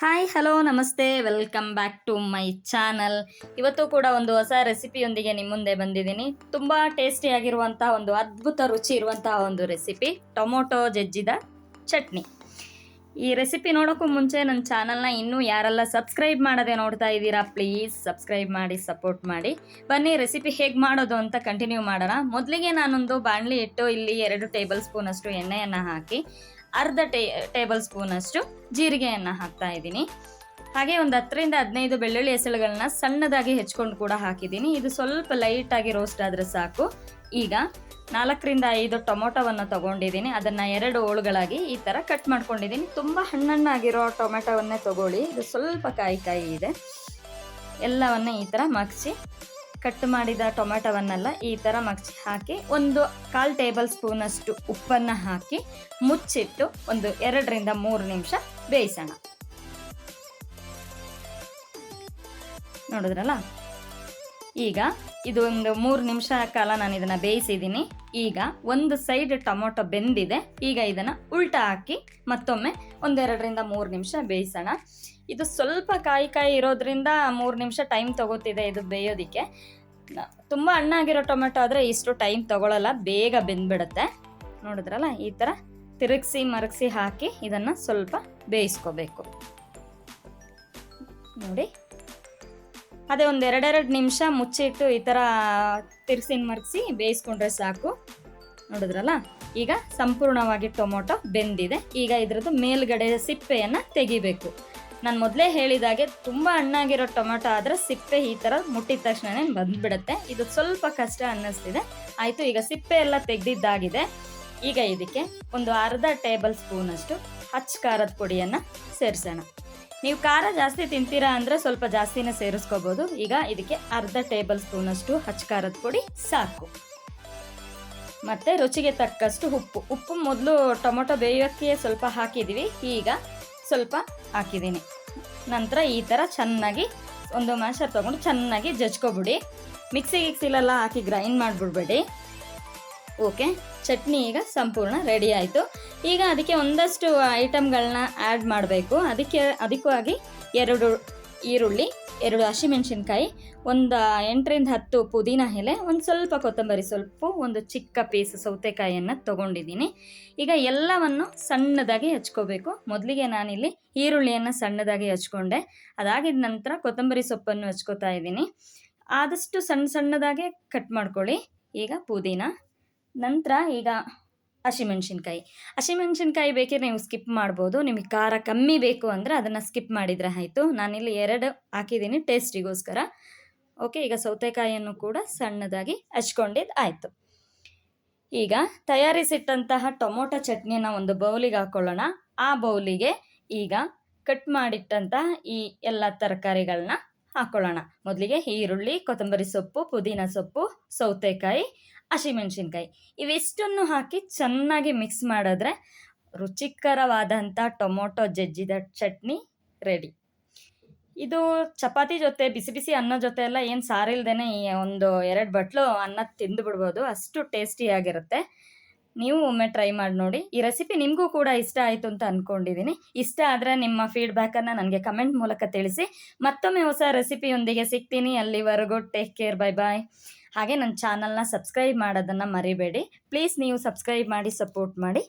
Hi hello namaste. Welcome back to my channel ಇವತ್ತು ಕೂಡ ಒಂದು ಹೊಸ ರೆಸಿಪಿಯೊಂದಿಗೆ ನಿಮ್ಮ ಮುಂದೆ ಬಂದಿದ್ದೀನಿ. ತುಂಬ ಟೇಸ್ಟಿಯಾಗಿರುವಂಥ ಒಂದು ಅದ್ಭುತ ರುಚಿ ಇರುವಂತಹ ಒಂದು ರೆಸಿಪಿ ಟೊಮೊಟೊ ಜಜ್ಜಿದ ಚಟ್ನಿ. ಈ ರೆಸಿಪಿ ನೋಡೋಕ್ಕೂ ಮುಂಚೆ ನನ್ನ ಚಾನಲ್ನ ಇನ್ನೂ ಯಾರೆಲ್ಲ ಸಬ್ಸ್ಕ್ರೈಬ್ ಮಾಡದೆ ನೋಡ್ತಾ ಇದ್ದೀರಾ ಪ್ಲೀಸ್ ಸಬ್ಸ್ಕ್ರೈಬ್ ಮಾಡಿ ಸಪೋರ್ಟ್ ಮಾಡಿ. ಬನ್ನಿ ರೆಸಿಪಿ ಹೇಗೆ ಮಾಡೋದು ಅಂತ ಕಂಟಿನ್ಯೂ ಮಾಡೋಣ. ಮೊದಲಿಗೆ ನಾನೊಂದು ಬಾಣಲಿ ಇಟ್ಟು ಇಲ್ಲಿ ಎರಡು ಟೇಬಲ್ ಸ್ಪೂನಷ್ಟು ಎಣ್ಣೆಯನ್ನು ಹಾಕಿ ಅರ್ಧ ಟೇ, ಟೇಬಲ್ ಸ್ಪೂನಷ್ಟು ಜೀರಿಗೆಯನ್ನು ಹಾಕ್ತಾ ಇದ್ದೀನಿ. ಹಾಗೆ ಒಂದು ಹತ್ತರಿಂದ ಹದಿನೈದು ಬೆಳ್ಳುಳ್ಳಿ ಹೆಸಳುಗಳನ್ನ ಸಣ್ಣದಾಗಿ ಹೆಚ್ಕೊಂಡು ಕೂಡ ಹಾಕಿದ್ದೀನಿ. ಇದು ಸ್ವಲ್ಪ ಲೈಟಾಗಿ ರೋಸ್ಟ್ ಆದರೆ ಸಾಕು. ಈಗ ನಾಲ್ಕರಿಂದ ಐದು ಟೊಮೊಟೊವನ್ನು ತಗೊಂಡಿದ್ದೀನಿ. ಅದನ್ನು ಎರಡು ಹೋಳುಗಳಾಗಿ ಈ ಥರ ಕಟ್ ಮಾಡ್ಕೊಂಡಿದ್ದೀನಿ. ತುಂಬ ಹಣ್ಣಣ್ಣಾಗಿರೋ ಟೊಮೆಟೊವನ್ನೇ ತಗೊಳ್ಳಿ. ಇದು ಸ್ವಲ್ಪ ಕಾಯಿ ಕಾಯಿ ಇದೆ. ಎಲ್ಲವನ್ನ ಈ ಥರ ಮಗ್ಚಿ ಕಟ್ ಮಾಡಿದ ಟೊಮೆಟೊವನ್ನೆಲ್ಲ ಈ ಥರ ಮಗ್ಚಿ ಹಾಕಿ ಒಂದು ಕಾಲು ಟೇಬಲ್ ಸ್ಪೂನಷ್ಟು ಉಪ್ಪನ್ನು ಹಾಕಿ ಮುಚ್ಚಿಟ್ಟು ಒಂದು ಎರಡರಿಂದ ಮೂರು ನಿಮಿಷ ಬೇಯಿಸೋಣ. ನೋಡಿದ್ರಲ್ಲ? ಈಗ ಇದು ಒಂದು ಮೂರು ನಿಮಿಷ ಕಾಲ ನಾನು ಇದನ್ನ ಬೇಯಿಸಿದ್ದೀನಿ. ಈಗ ಒಂದು ಸೈಡ್ ಟೊಮೊಟೊ ಬೆಂದಿದೆ. ಈಗ ಇದನ್ನ ಉಲ್ಟಾ ಹಾಕಿ ಮತ್ತೊಮ್ಮೆ ಒಂದೆರಡರಿಂದ ಮೂರು ನಿಮಿಷ ಬೇಯಿಸೋಣ. ಇದು ಸ್ವಲ್ಪ ಕಾಯಿ ಕಾಯಿ ಇರೋದ್ರಿಂದ ಮೂರು ನಿಮಿಷ ಟೈಮ್ ತಗೋತಿದೆ ಇದು ಬೇಯೋದಿಕ್ಕೆ. ತುಂಬಾ ಹಣ್ಣಾಗಿರೋ ಟೊಮೆಟೊ ಆದರೆ ಇಷ್ಟು ಟೈಮ್ ತಗೊಳ್ಳಲ್ಲ ಬೇಗ ಬೆಂದ್ಬಿಡುತ್ತೆ. ನೋಡಿದ್ರಲ್ಲ, ಈ ಥರ ತಿರುಗಿಸಿ ಮರಗಿಸಿ ಹಾಕಿ ಇದನ್ನು ಸ್ವಲ್ಪ ಬೇಯಿಸ್ಕೋಬೇಕು. ನೋಡಿ. ಅದೇ ಒಂದು ಎರಡೆರಡು ನಿಮಿಷ ಮುಚ್ಚಿಟ್ಟು ಈ ಥರ ತಿರ್ಸಿನ ಮರಗಿಸಿ ಬೇಯಿಸ್ಕೊಂಡ್ರೆ ಸಾಕು. ನೋಡಿದ್ರಲ್ಲ? ಈಗ ಸಂಪೂರ್ಣವಾಗಿ ಟೊಮೊಟೊ ಬೆಂದಿದೆ. ಈಗ ಇದರದ್ದು ಮೇಲ್ಗಡೆ ಸಿಪ್ಪೆಯನ್ನು ತೆಗಿಬೇಕು. ನಾನು ಮೊದಲೇ ಹೇಳಿದಾಗೆ ತುಂಬ ಹಣ್ಣಾಗಿರೋ ಟೊಮೊಟೊ ಆದರೆ ಸಿಪ್ಪೆ ಈ ಥರ ಮುಟ್ಟಿದ ತಕ್ಷಣವೇ ಬಂದುಬಿಡುತ್ತೆ. ಇದು ಸ್ವಲ್ಪ ಕಷ್ಟ ಅನ್ನಿಸ್ತಿದೆ. ಆಯಿತು, ಈಗ ಸಿಪ್ಪೆ ಎಲ್ಲ ತೆಗೆದಿದ್ದಾಗಿದೆ. ಈಗ ಇದಕ್ಕೆ ಒಂದು ಅರ್ಧ ಟೇಬಲ್ ಸ್ಪೂನಷ್ಟು ಹಚ್ಚ ಖಾರದ ಪುಡಿಯನ್ನು ಸೇರಿಸೋಣ. ನೀವು ಖಾರ ಜಾಸ್ತಿ ತಿಂತೀರಾ ಅಂದರೆ ಸ್ವಲ್ಪ ಜಾಸ್ತಿನೇ ಸೇರಿಸ್ಕೋಬೋದು. ಈಗ ಇದಕ್ಕೆ ಅರ್ಧ ಟೇಬಲ್ ಸ್ಪೂನಷ್ಟು ಹಚ್ಚ ಖಾರದ ಪುಡಿ ಸಾಕು. ಮತ್ತು ರುಚಿಗೆ ತಕ್ಕಷ್ಟು ಉಪ್ಪು. ಉಪ್ಪು ಮೊದಲು ಟೊಮೊಟೊ ಬೇಯೋಕ್ಕೆ ಸ್ವಲ್ಪ ಹಾಕಿದ್ದೀವಿ ಈಗ ಸ್ವಲ್ಪ ಹಾಕಿದ್ದೀನಿ ನಂತರ ಈ ಥರ ಚೆನ್ನಾಗಿ ಒಂದು ಮ್ಯಾಶರ್ ತೊಗೊಂಡು ಚೆನ್ನಾಗಿ ಜಜ್ಕೊಬಿಡಿ. ಮಿಕ್ಸಿಗೆ ಗಿಕ್ಸಿಲೆಲ್ಲ ಹಾಕಿ ಗ್ರೈಂಡ್ ಮಾಡಿಬಿಡ್ಬೇಡಿ. ಓಕೆ, ಚಟ್ನಿ ಈಗ ಸಂಪೂರ್ಣ ರೆಡಿ ಆಯಿತು. ಈಗ ಅದಕ್ಕೆ ಒಂದಷ್ಟು ಐಟಮ್ಗಳನ್ನ ಆ್ಯಡ್ ಮಾಡಬೇಕು. ಅದಕ್ಕೆ ಅದಕ್ಕಾಗಿ ಎರಡು ಈರುಳ್ಳಿ, ಎರಡು ಹಸಿಮೆಣಸಿನ್ಕಾಯಿ, ಒಂದು ಎಂಟರಿಂದ ಹತ್ತು ಪುದೀನ ಎಲೆ, ಒಂದು ಸ್ವಲ್ಪ ಕೊತ್ತಂಬರಿ ಸೊಪ್ಪು, ಒಂದು ಚಿಕ್ಕ ಪೀಸ್ ಸೌತೆಕಾಯಿಯನ್ನು ತೊಗೊಂಡಿದ್ದೀನಿ. ಈಗ ಎಲ್ಲವನ್ನು ಸಣ್ಣದಾಗಿ ಹಚ್ಕೋಬೇಕು. ಮೊದಲಿಗೆ ನಾನಿಲ್ಲಿ ಈರುಳ್ಳಿಯನ್ನು ಸಣ್ಣದಾಗಿ ಹಚ್ಕೊಂಡೆ. ಅದಾಗಿದ ನಂತರ ಕೊತ್ತಂಬರಿ ಸೊಪ್ಪನ್ನು ಹಚ್ಕೋತಾ ಇದ್ದೀನಿ. ಆದಷ್ಟು ಸಣ್ಣ ಸಣ್ಣದಾಗೆ ಕಟ್ ಮಾಡ್ಕೊಳ್ಳಿ. ಈಗ ಪುದೀನ ನಂತರ ಈಗ ಹಸಿಮೆಣ್ಸಿನ್ಕಾಯಿ. ಹಸಿಮೆಣ್ಸಿನ್ಕಾಯಿ ಬೇಕಿದ್ರೆ ನೀವು ಸ್ಕಿಪ್ ಮಾಡ್ಬೋದು. ನಿಮಗೆ ಖಾರ ಕಮ್ಮಿ ಬೇಕು ಅಂದರೆ ಅದನ್ನು ಸ್ಕಿಪ್ ಮಾಡಿದರೆ ಆಯಿತು. ನಾನಿಲ್ಲಿ ಎರಡು ಹಾಕಿದ್ದೀನಿ ಟೇಸ್ಟಿಗೋಸ್ಕರ ಓಕೆ ಈಗ ಸೌತೆಕಾಯಿಯನ್ನು ಕೂಡ ಸಣ್ಣದಾಗಿ ಹಚ್ಕೊಂಡಿದ್ದು ಆಯಿತು. ಈಗ ತಯಾರಿಸಿಟ್ಟಂತಹ ಟೊಮೊಟೊ ಚಟ್ನಿಯನ್ನ ಒಂದು ಬೌಲಿಗೆ ಹಾಕೊಳ್ಳೋಣ. ಆ ಬೌಲಿಗೆ ಈಗ ಕಟ್ ಮಾಡಿಟ್ಟಂತಹ ಈ ಎಲ್ಲ ತರಕಾರಿಗಳನ್ನ ಹಾಕೊಳ್ಳೋಣ. ಮೊದಲಿಗೆ ಈರುಳ್ಳಿ, ಕೊತ್ತಂಬರಿ ಸೊಪ್ಪು, ಪುದೀನ ಸೊಪ್ಪು, ಸೌತೆಕಾಯಿ ಹಸಿಮೆಣಸಿನ್ಕಾಯಿ ಇವಿಷ್ಟನ್ನು ಹಾಕಿ ಚೆನ್ನಾಗಿ ಮಿಕ್ಸ್ ಮಾಡಿದ್ರೆ ರುಚಿಕರವಾದಂಥ ಟೊಮೊಟೊ ಜಜ್ಜಿದ ಚಟ್ನಿ ರೆಡಿ ಇದು ಚಪಾತಿ ಜೊತೆ, ಬಿಸಿ ಬಿಸಿ ಅನ್ನ ಜೊತೆ ಎಲ್ಲ ಏನು ಸಾರಿಲ್ದೇ ಈ ಒಂದು ಎರಡು ಬಟ್ಲು ಅನ್ನ ತಿಂದು ಬಿಡ್ಬೋದು ಅಷ್ಟು ಟೇಸ್ಟಿಯಾಗಿರುತ್ತೆ ನೀವು ಒಮ್ಮೆ ಟ್ರೈ ಮಾಡಿ ನೋಡಿ. ಈ ರೆಸಿಪಿ ನಿಮಗೂ ಕೂಡ ಇಷ್ಟ ಆಯಿತು ಅಂತ ಅಂದ್ಕೊಂಡಿದ್ದೀನಿ ಇಷ್ಟ ಆದರೆ ನಿಮ್ಮ ಫೀಡ್ಬ್ಯಾಕನ್ನು ನನಗೆ ಕಮೆಂಟ್ ಮೂಲಕ ತಿಳಿಸಿ. ಮತ್ತೊಮ್ಮೆ ಹೊಸ ರೆಸಿಪಿಯೊಂದಿಗೆ ಸಿಗ್ತೀನಿ. ಅಲ್ಲಿವರೆಗೂ ಟೇಕ್ ಕೇರ್ ಬೈ ಬಾಯ್ ಹಾಗೆ ನನ್ನ ಚಾನಲ್ನ ಸಬ್ಸ್ಕ್ರೈಬ್ ಮಾಡೋದನ್ನು ಮರಿಬೇಡಿ. ಪ್ಲೀಸ್ ನೀವು ಸಬ್ಸ್ಕ್ರೈಬ್ ಮಾಡಿ ಸಪೋರ್ಟ್ ಮಾಡಿ.